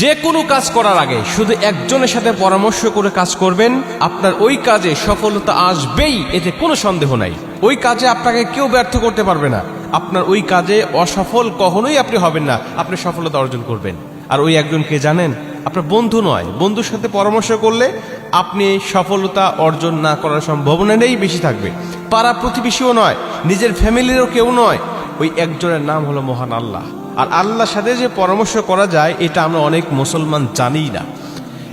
যে কোনো কাজ করার আগে শুধু একজনের সাথে পরামর্শ করে কাজ করবেন, আপনার ওই কাজে সফলতা আসবেই, এতে কোনো সন্দেহ নাই। ওই কাজে আপনাকে কেউ ব্যর্থ করতে পারবে না। আপনার ওই কাজে অসফল কখনোই আপনি হবেন না, আপনি সফলতা অর্জন করবেন। আর ওই একজন কে জানেন? আপনার বন্ধু নয়। বন্ধুর সাথে পরামর্শ করলে আপনি সফলতা অর্জন না করার সম্ভাবনা নেই বেশি থাকবে। পাড়া প্রতিবেশীও নয়, নিজের ফ্যামিলিরও কেউ নয়। ওই একজনের নাম হলো মহান আল্লাহ। আর আল্লাহর সাথে যে পরামর্শ করা যায়, এটা আমরা অনেক মুসলমান জানি না।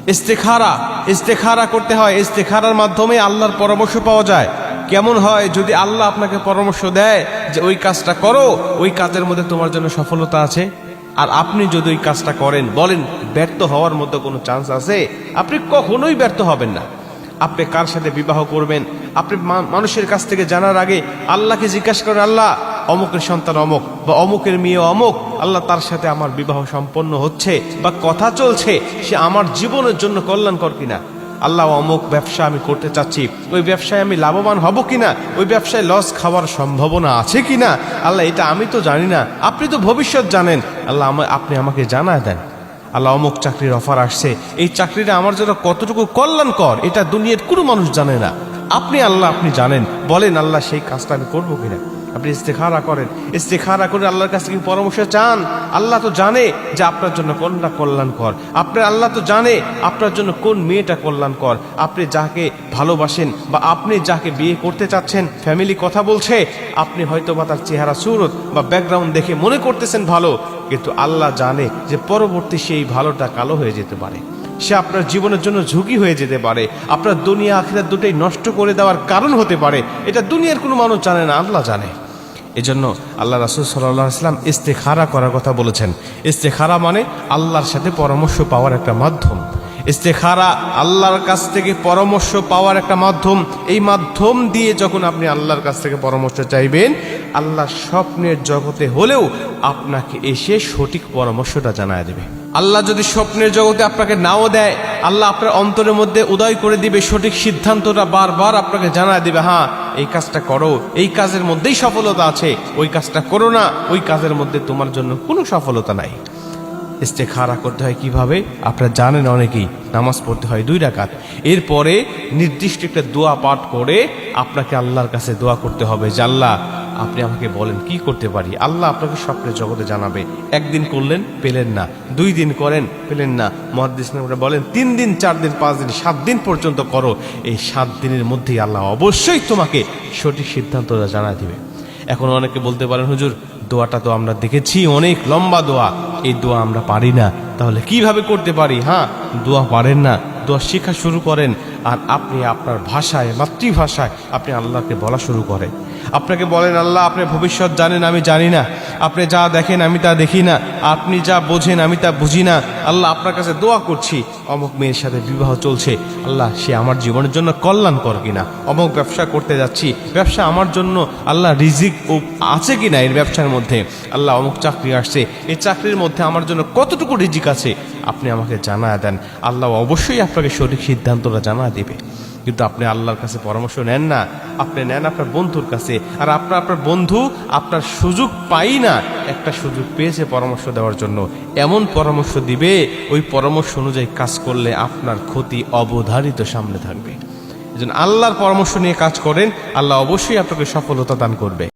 ইস্তেখারা ইস্তেখারা করতে হয়। ইস্তেখারার মাধ্যমে আল্লাহর পরামর্শ পাওয়া যায়। কেমন হয় যদি আল্লাহ আপনাকে পরামর্শ দেয় যে ওই কাজটা করো, ওই কাজের মধ্যে তোমার জন্য সফলতা আছে। আর আপনি যদি ওই কাজটা করেন, বলেন, ব্যর্থ হওয়ার মধ্যে কোনো চান্স আছে? আপনি কখনোই ব্যর্থ হবেন না। আপনি কার সাথে বিবাহ করবেন? আপনি মানুষের কাছ থেকে জানার আগে আল্লাহকে জিজ্ঞাসা করেন, আল্লাহ অমুকের সন্তান অমুক বা অমুকের মেয়ে অমুক, আল্লাহ তার সাথে আমার বিবাহ সম্পন্ন হচ্ছে বা কথা চলছে, সে আমার জীবনের জন্য কল্যাণকর কিনা? আল্লাহ অমুক ব্যবসা আমি করতে চাচ্ছি, ওই ব্যবসায় আমি লাভবান হব কিনা? ওই ব্যবসায় লস খাওয়ার সম্ভাবনা আছে কিনা? আল্লাহ, এটা আমি তো জানি না। আপনি তো ভবিষ্যৎ জানেন। আল্লাহ আপনি আমাকে জানায় দেন। আল্লাহ, অমুক চাকরির অফার আসছে। এই চাকরিটা আমার জন্য কতটুকু কল্যাণকর, এটা দুনিয়ার কোনো মানুষ জানে না। আপনি আল্লাহ, আপনি জানেন। বলেন, আল্লাহ, সেই কাজটা আমি করব কিনা? আপনি ইস্তেখারা করেন। ইস্তেখারা করে আল্লাহর কাছ থেকে পরামর্শ চান। আল্লাহ তো জানে যে আপনার জন্য কোনটা কল্যাণকর। আপনার আল্লাহ তো জানে আপনার জন্য কোন মেয়েটা কল্যাণকর। আপনি যাকে ভালোবাসেন বা আপনি যাকে বিয়ে করতে চাচ্ছেন ফ্যামিলি কথা বলছে, আপনি হয়তো বা তার চেহারা, সুরত বা ব্যাকগ্রাউন্ড দেখে মনে করতেছেন ভালো, কিন্তু আল্লাহ জানে যে পরবর্তী সেই ভালোটা কালো হয়ে যেতে পারে। সে আপনার জীবনের জন্য ঝুঁকি হয়ে যেতে পারে। আপনার দুনিয়া আখিরাত দুটোই নষ্ট করে দেওয়ার কারণ হতে পারে। এটা দুনিয়ার কোনো মানুষ জানে না, আল্লাহ জানে। এজন্য আল্লাহ রাসুল সাল্লাহ ইসলাম ইস্তেখারা করার কথা বলেছেন। ইস্তেখারা মানে আল্লাহর সাথে পরামর্শ পাওয়ার একটা মাধ্যম। ইস্তেখারা আল্লাহর কাছ থেকে পরামর্শ পাওয়ার একটা মাধ্যম। এই মাধ্যম দিয়ে যখন আপনি আল্লাহর কাছ থেকে পরামর্শ চাইবেন আল্লাহ স্বপ্নের জগতে হলেও আপনাকে এসে সঠিক পরামর্শটা জানায় দেবে। আল্লাহ যদি স্বপ্নের জগতে আপনাকে নাও দেয়, আল্লাহ আপনার অন্তরের মধ্যে উদয় করে দিবে সঠিক সিদ্ধান্তটা বারবার আপনাকে জানায় দিবে হ্যাঁ এই কাজটা করো, এই কাজের মধ্যেই সফলতা আছে, ওই কাজটা করো না, ওই কাজের মধ্যে তোমার জন্য কোনো সফলতা নাই। ইস্তেখারা করতে হয় কীভাবে? আপনারা জানেন অনেকেই, নামাজ পড়তে হয় দুই রাকাত। এরপরে নির্দিষ্ট একটা দোয়া পাঠ করে আপনাকে আল্লাহর কাছে দোয়া করতে হবে যে আপনি আমাকে বলেন, কি করতে পারি? আল্লাহ আপনাকে স্বপ্নের জগতে জানাবে। একদিন করলেন, পেলেন না। দুই দিন করেন, পেলেন না। মহাদিস বলেন, তিন দিন, চার দিন, পাঁচ দিন, সাত দিন পর্যন্ত করো। এই সাত দিনের মধ্যেই আল্লাহ অবশ্যই তোমাকে সঠিক সিদ্ধান্তটা জানা দিবে। এখন অনেকে বলতে পারেন, হুজুর, দোয়াটা তো আমরা দেখেছি, অনেক লম্বা দোয়া। এই দোয়া আমরা পারি না। তাহলে কীভাবে করতে পারি? হ্যাঁ দোয়া পারেন না। দোয়া শেখা শুরু করেন। আর আপনি আপনার ভাষায়, মাতৃভাষায় আপনি আল্লাহকে বলা শুরু করেন। আপনাকে বলেন, আল্লাহ, আপনি ভবিষ্যৎ জানেন, আমি জানি না। আপনি যা দেখেন, আমি তা দেখি না। আপনি যা বোঝেন, আমি তা বুঝি না। আল্লাহ, আপনার কাছে দোয়া করছি। অমুক মেয়ের সাথে বিবাহ চলছে। আল্লাহ, সে আমার জীবনের জন্য কল্যাণ কর কিনা? অমুক ব্যবসা করতে যাচ্ছি। ব্যবসা আমার জন্য আল্লাহ রিজিক ও আছে কিনা এর ব্যবসার মধ্যে? আল্লাহ, অমুক চাকরি আসছে। এই চাকরির মধ্যে আমার জন্য কতটুকু রিজিক আছে? আপনি আমাকে জানায় দেন। আল্লাহ অবশ্যই আপনাকে সঠিক সিদ্ধান্তটা জানা দেবে। কিন্তু আপনি আল্লাহর কাছে পরামর্শ নেন না। আপনি নেন আপনার বন্ধুর কাছে। আর আপনার আপনার বন্ধু আপনার সুযোগ পাই না, একটা সুযোগ পেয়েছে পরামর্শ দেওয়ার জন্য। এমন পরামর্শ দিবে, ওই পরামর্শ অনুযায়ী কাজ করলে আপনার ক্ষতি অবধারিত সামনে থাকবে। আল্লাহর পরামর্শ নিয়ে কাজ করেন, আল্লাহ অবশ্যই আপনাকে সফলতা দান করবে।